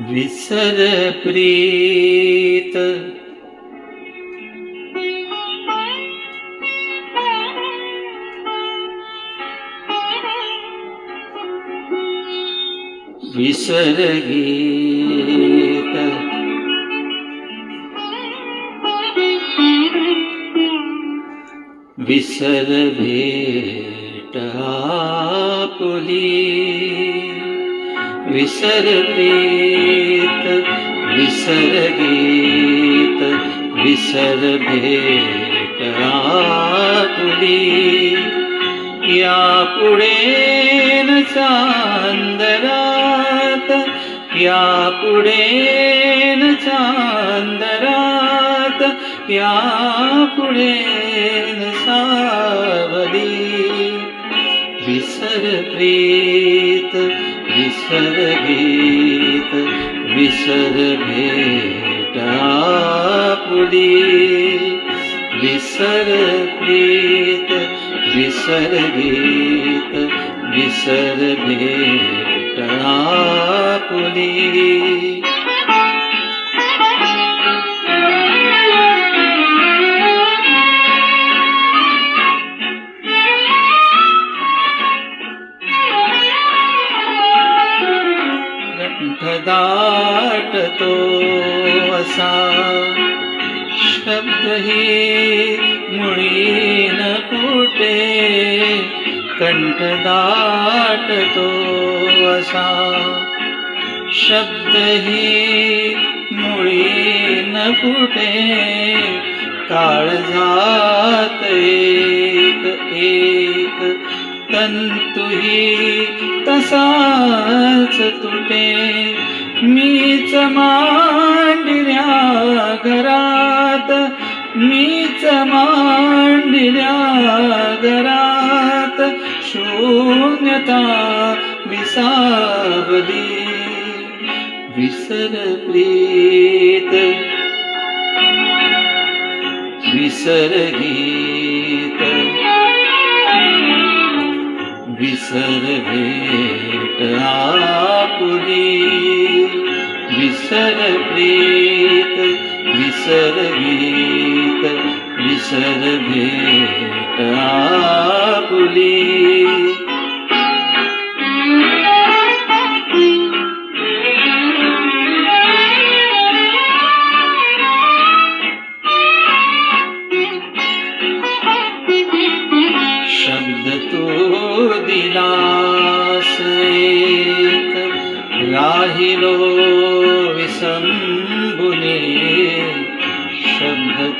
विसर प्रीत विसर गीत विसर भेट आपुली विसर प्रीत विसर गीत विसर आपुली. या पुढे न चांदरात या पुढे न चांदरात या पुढे न सावली. विसर विसर गीत विसर भेट आपुली विसर प्रीत विसर गीत विसर भेट आपुली वाटतो असा. शब्दही मुळी न कंठ दाटतो असा. शब्दही मुळी न फुटे काळजात एक एक. तंतुही तसाच तुटे मीच मांडल्या घरात मीच मांडल्या घरात शून्यता विसावली. विसर प्रीत विसर गीत विसर भेट आपुली. विसर प्रीत विसर भीत विसर भेट.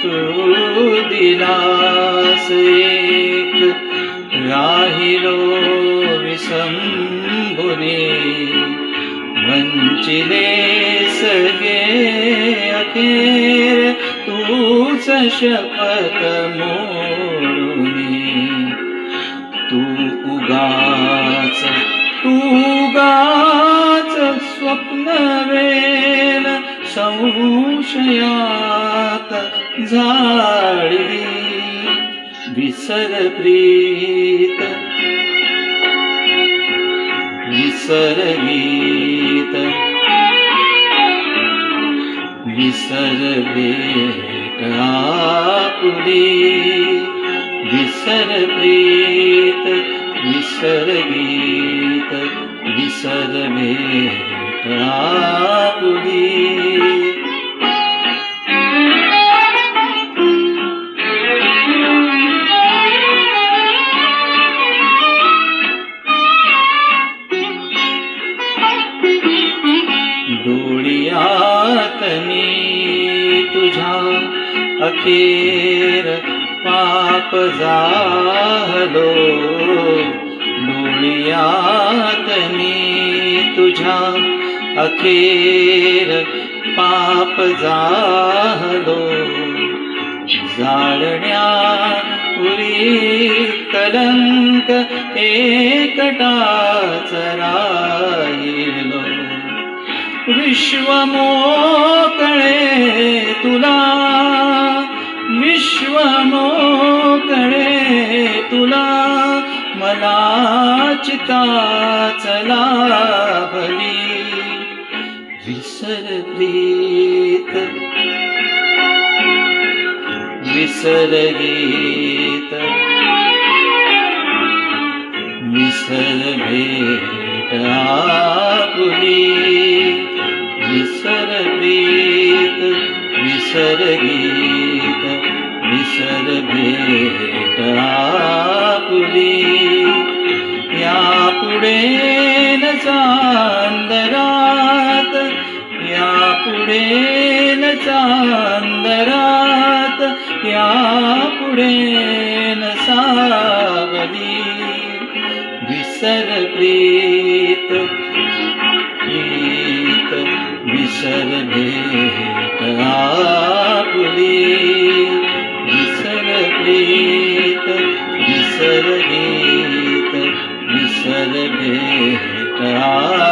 तू दिलास एक राहिलो विसंबुने वंचिले सगे अखेर तूच शपथ मोडुनी. तू उगाच तू उगाच स्वप्न वेल संशया झाडी विसर प्रीत। विसर गीत विसर आपुली। विसर प्रीत विसर गीत विसर भेट अखेर पाप झालो. डोळियात मी तुझ्या अखेर पाप झालो. जाळण्या पुरी कलंक एकटाच राहिलो विश्व मोकळे तुला तुला मला चिता चला भली. विसर प्रीत विसर गीत विसर भेट आपुली. विसर प्रीत विसर गीत विसर भेट आपुली. यापुढे न चांदरात या पुढे न चांदरात या पुढे न सावली. विसर प्रीत Ah.